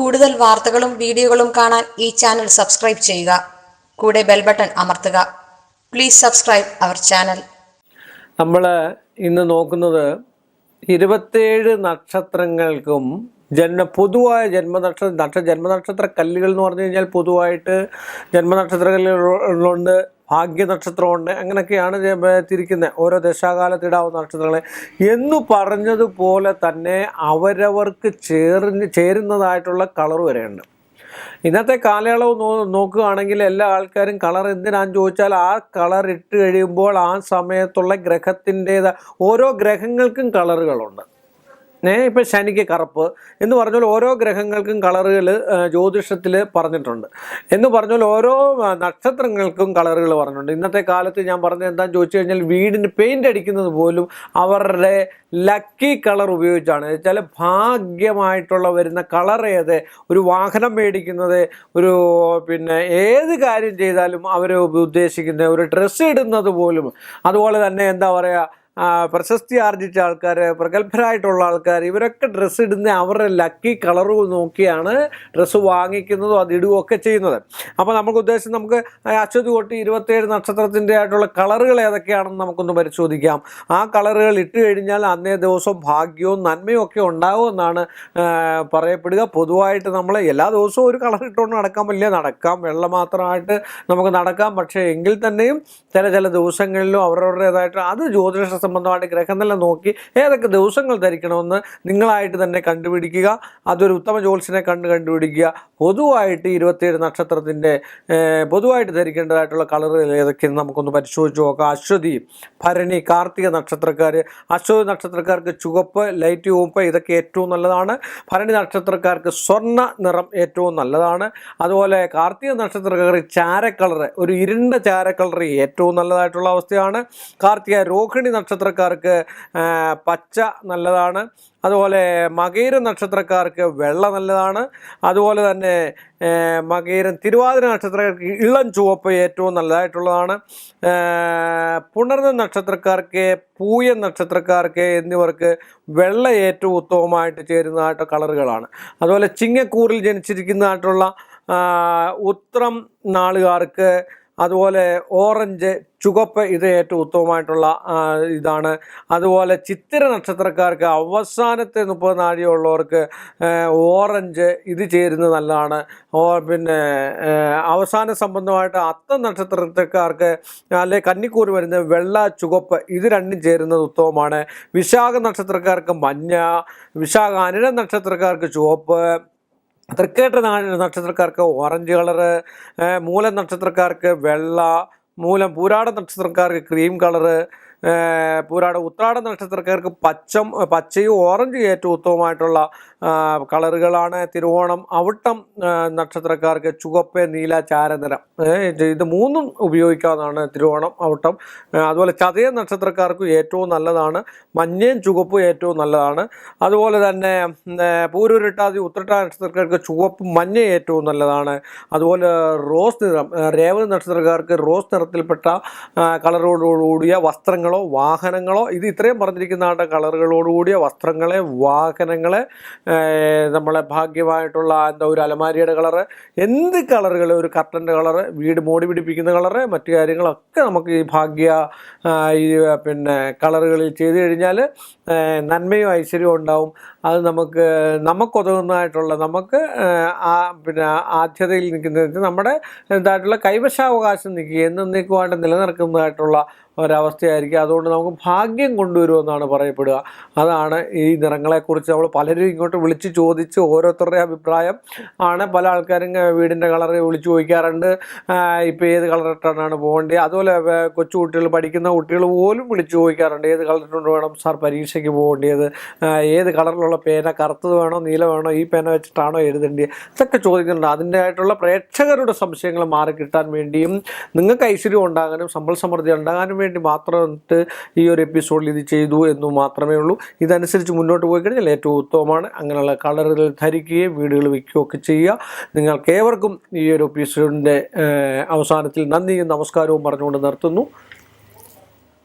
കൂടുതൽ വാർത്തകളും വീഡിയോകളും കാണാൻ ഈ ചാനൽ സബ്സ്ക്രൈബ് ചെയ്യുക. കൂടെ ബെൽ ബട്ടൺ അമർത്തുക. Please subscribe our channel. നമ്മൾ ഇന്ന് നോക്കുന്നത് ഇരുപത്തേഴ് നക്ഷത്രങ്ങൾക്കും ജന്മ പൊതുവായ ജന്മനക്ഷത്ര നക്ഷ ജന്മനക്ഷത്ര കല്ലുകൾ എന്ന് പറഞ്ഞു കഴിഞ്ഞാൽ പൊതുവായിട്ട് ജന്മനക്ഷത്ര കല്ലുകളുണ്ട് ഭാഗ്യ നക്ഷത്രമുണ്ട്. അങ്ങനെയൊക്കെയാണ് തിരിക്കുന്നത് ഓരോ ദശാകാലത്തിടാവുന്ന നക്ഷത്രങ്ങളെ. എന്നു പറഞ്ഞതുപോലെ തന്നെ അവരവർക്ക് ചേർന്ന് ചേരുന്നതായിട്ടുള്ള കളർ വരെയുണ്ട്. ഇന്നത്തെ കാലയളവ് നോ നോക്കുകയാണെങ്കിൽ എല്ലാ ആൾക്കാരും കളർ എന്തിനാന്ന് ചോദിച്ചാൽ ആ കളർ ഇട്ട് കഴിയുമ്പോൾ ആ സമയത്തുള്ള ഗ്രഹത്തിന്റെത് ഓരോ ഗ്രഹങ്ങൾക്കും കളറുകളുണ്ട്. ഇപ്പം ശനിക്ക് കറുപ്പ് എന്ന് പറഞ്ഞാൽ ഓരോ ഗ്രഹങ്ങൾക്കും കളറുകൾ ജ്യോതിഷത്തിൽ പറഞ്ഞിട്ടുണ്ട്. എന്ന് പറഞ്ഞാൽ ഓരോ നക്ഷത്രങ്ങൾക്കും കളറുകൾ പറഞ്ഞിട്ടുണ്ട്. ഇന്നത്തെ കാലത്ത് ഞാൻ പറഞ്ഞത് എന്താണെന്ന് ചോദിച്ചു കഴിഞ്ഞാൽ വീടിന് പെയിന്റ് അടിക്കുന്നത് പോലും അവരുടെ ലക്കി കളർ ഉപയോഗിച്ചാണ്. വെച്ചാൽ ഭാഗ്യമായിട്ടുള്ള വരുന്ന കളർ ഏത്? ഒരു വാഹനം മേടിക്കുന്നത് ഒരു പിന്നെ ഏത് കാര്യം ചെയ്താലും അവർ ഉദ്ദേശിക്കുന്ന ഒരു ഡ്രസ്സ് ഇടുന്നത് പോലും. അതുപോലെ തന്നെ എന്താ പറയുക പ്രശസ്തി ആർജിച്ച ആൾക്കാർ പ്രഗത്ഭരായിട്ടുള്ള ആൾക്കാർ ഇവരൊക്കെ ഡ്രസ്സ് ഇടുന്ന അവരുടെ ലക്കി കളറ് നോക്കിയാണ് ഡ്രസ്സ് വാങ്ങിക്കുന്നതും അത് ഇടുകയും ഒക്കെ ചെയ്യുന്നത്. അപ്പോൾ നമുക്ക് ഉദ്ദേശം നമുക്ക് അശ്വതി കൊട്ടി ഇരുപത്തേഴ് നക്ഷത്രത്തിന്റെ ആയിട്ടുള്ള കളറുകൾ ഏതൊക്കെയാണെന്ന് നമുക്കൊന്ന് പരിശോധിക്കാം. ആ കളറുകൾ ഇട്ട് കഴിഞ്ഞാൽ അന്നേ ദിവസം ഭാഗ്യവും നന്മയും ഒക്കെ ഉണ്ടാവുമെന്നാണ് പറയപ്പെടുക. പൊതുവായിട്ട് നമ്മൾ എല്ലാ ദിവസവും ഒരു കളർ ഇട്ടുകൊണ്ട് നടക്കാൻ വലിയ നടക്കാം വെള്ളം മാത്രമായിട്ട് നമുക്ക് നടക്കാം. പക്ഷേ എങ്കിൽ തന്നെയും ചില ചില ദിവസങ്ങളിലും അവരവരുടേതായിട്ട് അത് ജ്യോതിഷ സംബന്ധമായിട്ട് ഗ്രഹനില നോക്കി ഏതൊക്കെ ദിവസങ്ങൾ ധരിക്കണമെന്ന് നിങ്ങളായിട്ട് തന്നെ കണ്ടുപിടിക്കുക. അതൊരു ഉത്തമ ജ്യോത്സ്യനെ കണ്ട് കണ്ടുപിടിക്കുക. പൊതുവായിട്ട് ഇരുപത്തിയേഴ് നക്ഷത്രത്തിന്റെ പൊതുവായിട്ട് ധരിക്കേണ്ടതായിട്ടുള്ള കളറുകൾ ഏതൊക്കെയെന്ന് നമുക്കൊന്ന് പരിശോധിച്ച് നോക്കാം. അശ്വതി ഭരണി കാർത്തിക നക്ഷത്രക്കാർ അശ്വതി നക്ഷത്രക്കാർക്ക് ചുവപ്പ് ലൈറ്റ് ചുവപ്പ് ഇതൊക്കെ ഏറ്റവും നല്ലതാണ്. ഭരണി നക്ഷത്രക്കാർക്ക് സ്വർണ നിറം ഏറ്റവും നല്ലതാണ്. അതുപോലെ കാർത്തിക നക്ഷത്രക്കാർ ചാര കളർ ഒരു ഇരുണ്ട ചാര കളർ ഏറ്റവും നല്ലതായിട്ടുള്ള അവസ്ഥയാണ്. കാർത്തിക രോഹിണി നക്ഷത്രക്കാർക്ക് പച്ച നല്ലതാണ്. അതുപോലെ മകീര നക്ഷത്രക്കാർക്ക് വെള്ള നല്ലതാണ്. അതുപോലെ തന്നെ മകീരം തിരുവാതിര നക്ഷത്രക്കാർക്ക് ഇളം ചുവപ്പ് ഏറ്റവും നല്ലതായിട്ടുള്ളതാണ്. പുണർന്ന നക്ഷത്രക്കാർക്ക് പൂയ നക്ഷത്രക്കാർക്ക് എന്നിവർക്ക് വെള്ള ഏറ്റവും ഉത്തമമായിട്ട് ചേരുന്നതായിട്ട് കളറുകളാണ്. അതുപോലെ ചിങ്ങക്കൂറിൽ ജനിച്ചിരിക്കുന്നതായിട്ടുള്ള ഉത്രം നാളുകാർക്ക് അതുപോലെ ഓറഞ്ച് ചുവപ്പ് ഇത് ഏറ്റവും ഉത്തമമായിട്ടുള്ള ഇതാണ്. അതുപോലെ ചിത്തിര നക്ഷത്രക്കാർക്ക് അവസാനത്തെ മുപ്പത് നാഴികയുള്ളവർക്ക് ഓറഞ്ച് ഇത് ചേരുന്നത് നല്ലതാണ്. പിന്നെ അവസാന സംബന്ധമായിട്ട് അത്ത നക്ഷത്രക്കാർക്ക് അല്ലെ കന്നിക്കൂർ വരുന്ന വെള്ള ചുവപ്പ് ഇത് രണ്ടും ചേരുന്നത് ഉത്തമമാണ്. വിശാഖ നക്ഷത്രക്കാർക്ക് മഞ്ഞ വിശാഖ അനിഴ നക്ഷത്രക്കാർക്ക് ചുവപ്പ് തൃക്കേട്ട നക്ഷത്രക്കാർക്ക് ഓറഞ്ച് കളറ് മൂലം നക്ഷത്രക്കാർക്ക് വെള്ള മൂലം പൂരാട നക്ഷത്രക്കാർക്ക് ക്രീം കളറ് പൂരാട ഉത്രാട നക്ഷത്രക്കാർക്ക് പച്ചം പച്ചയും ഓറഞ്ചും ഏറ്റവും ഉത്തമമായിട്ടുള്ള കളറുകളാണ് തിരുവോണം അവിട്ടം നക്ഷത്രക്കാർക്ക് ചുവപ്പ് നീല ചാരനിറം. ഏഹ് ഇത് മൂന്നും ഉപയോഗിക്കാവുന്നതാണ് തിരുവോണം അവിട്ടം. അതുപോലെ ചതയ നക്ഷത്രക്കാർക്കും ഏറ്റവും നല്ലതാണ്. മഞ്ഞയും ചുവപ്പും ഏറ്റവും നല്ലതാണ്. അതുപോലെ തന്നെ പൂരുരുട്ടാതി ഉത്രട്ടാ നക്ഷത്രക്കാർക്ക് ചുവപ്പ് മഞ്ഞ ഏറ്റവും നല്ലതാണ്. അതുപോലെ റോസ് നിറം രേവതി നക്ഷത്രക്കാർക്ക് റോസ് നിറത്തിൽപ്പെട്ട കളറോടുകൂടിയ കളറുകളോടുകൂടിയ വസ്ത്രങ്ങളോ വാഹനങ്ങളോ ഇത് ഇത്രയും പറഞ്ഞിരിക്കുന്ന കളറുകളോടുകൂടിയ വസ്ത്രങ്ങളെ വാഹനങ്ങളെ നമ്മളെ ഭാഗ്യമായിട്ടുള്ള എന്താ ഒരു അലമാരിയുടെ കളറ് എന്ത് കളറുകൾ ഒരു കർട്ടന്റെ കളറ് വീട് മോടി പിടിപ്പിക്കുന്ന കളറ് മറ്റു കാര്യങ്ങളൊക്കെ നമുക്ക് ഈ ഭാഗ്യ ഈ പിന്നെ കളറുകളിൽ ചെയ്ത് കഴിഞ്ഞാൽ നന്മയും ഐശ്വര്യവും ഉണ്ടാവും. അത് നമുക്ക് നമുക്കൊതുങ്ങുന്നതായിട്ടുള്ള നമുക്ക് ആ പിന്നെ ആദ്യതയിൽ നിൽക്കുന്നതിന് നമ്മുടെ ഇതായിട്ടുള്ള കൈവശാവകാശം നിൽക്കുക എന്നേക്കുമായിട്ട് നിലനിർക്കുന്നതായിട്ടുള്ള ഒരവസ്ഥയായിരിക്കും. അതുകൊണ്ട് നമുക്ക് ഭാഗ്യം കൊണ്ടുവരുമെന്നാണ് പറയപ്പെടുക. അതാണ് ഈ നിറങ്ങളെക്കുറിച്ച് നമ്മൾ പലരും ഇങ്ങോട്ട് വിളിച്ച് ചോദിച്ച് ഓരോരുത്തരുടെ അഭിപ്രായം ആണ്. പല ആൾക്കാരും വീടിന്റെ കളർ വിളിച്ച് ചോദിക്കാറുണ്ട്. ഇപ്പോൾ ഏത് കളർ ഇട്ടാണ് പോകേണ്ടത്? അതുപോലെ കൊച്ചു കുട്ടികൾ പഠിക്കുന്ന കുട്ടികൾ പോലും വിളിച്ച് ചോദിക്കാറുണ്ട്. ഏത് കളർ ഇട്ടുകൊണ്ട് വേണം സാർ പരീക്ഷയ്ക്ക് പോകേണ്ടത് ഏത് കളറിലുള്ള പേന കറുത്തത് വേണോ നീല വേണോ ഈ പേന വെച്ചിട്ടാണോ എഴുതേണ്ടത് ഇതൊക്കെ ചോദിക്കുന്നുണ്ട്. അതിന്റെ ആയിട്ടുള്ള പ്രേക്ഷകരുടെ സംശയങ്ങൾ മാറി കിട്ടാൻ വേണ്ടിയും നിങ്ങൾക്ക് ഐശ്വര്യം ഉണ്ടാകാനും സമ്പൽ സമൃദ്ധി ഉണ്ടാകാനും വേണ്ടി മാത്രം ഈ ഒരു എപ്പിസോഡിൽ ഇത് ചെയ്തു എന്ന് മാത്രമേ ഉള്ളൂ. ഇതനുസരിച്ച് മുന്നോട്ട് പോയി കഴിഞ്ഞാൽ ഏറ്റവും ഉത്തമമാണ്. അങ്ങനെയുള്ള കളറുകൾ ധരിക്കുകയും വീടുകൾ വയ്ക്കുകയും ഒക്കെ ചെയ്യുക. നിങ്ങൾക്ക് ഏവർക്കും ഈ ഒരു എപ്പിസോഡിന്റെ അവസാനത്തിൽ നന്ദിയും നമസ്കാരവും പറഞ്ഞുകൊണ്ട് നിർത്തുന്നു.